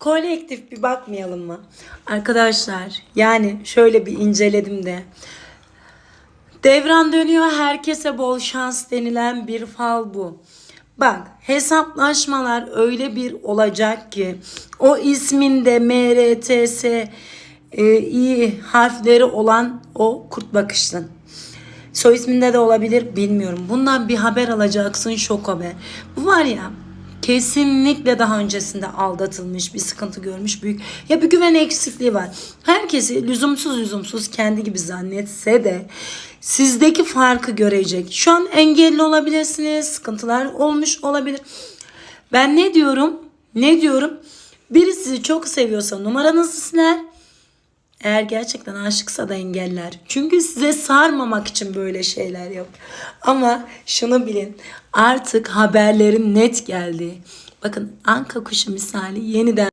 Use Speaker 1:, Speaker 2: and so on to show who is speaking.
Speaker 1: kolektif bir bakmayalım mı? Arkadaşlar yani şöyle bir inceledim de. Devran dönüyor herkese bol şans denilen bir fal bu. Bak hesaplaşmalar öyle bir olacak ki o isminde MRTS e, i harfleri olan o kurt bakışlın. Soy isminde de olabilir bilmiyorum. Bundan bir haber alacaksın şok haber. Bu var ya kesinlikle daha öncesinde aldatılmış bir sıkıntı görmüş büyük ya bir güven eksikliği var. Herkesi lüzumsuz lüzumsuz kendi gibi zannetse de sizdeki farkı görecek. Şu an engelli olabilirsiniz, sıkıntılar olmuş olabilir. Ben ne diyorum? Ne diyorum? Biri sizi çok seviyorsa numaranızı siler. Eğer gerçekten aşıksa da engeller. Çünkü size sarmamak için böyle şeyler yap. Ama şunu bilin. Artık haberlerin net geldi. Bakın anka kuşu misali yeniden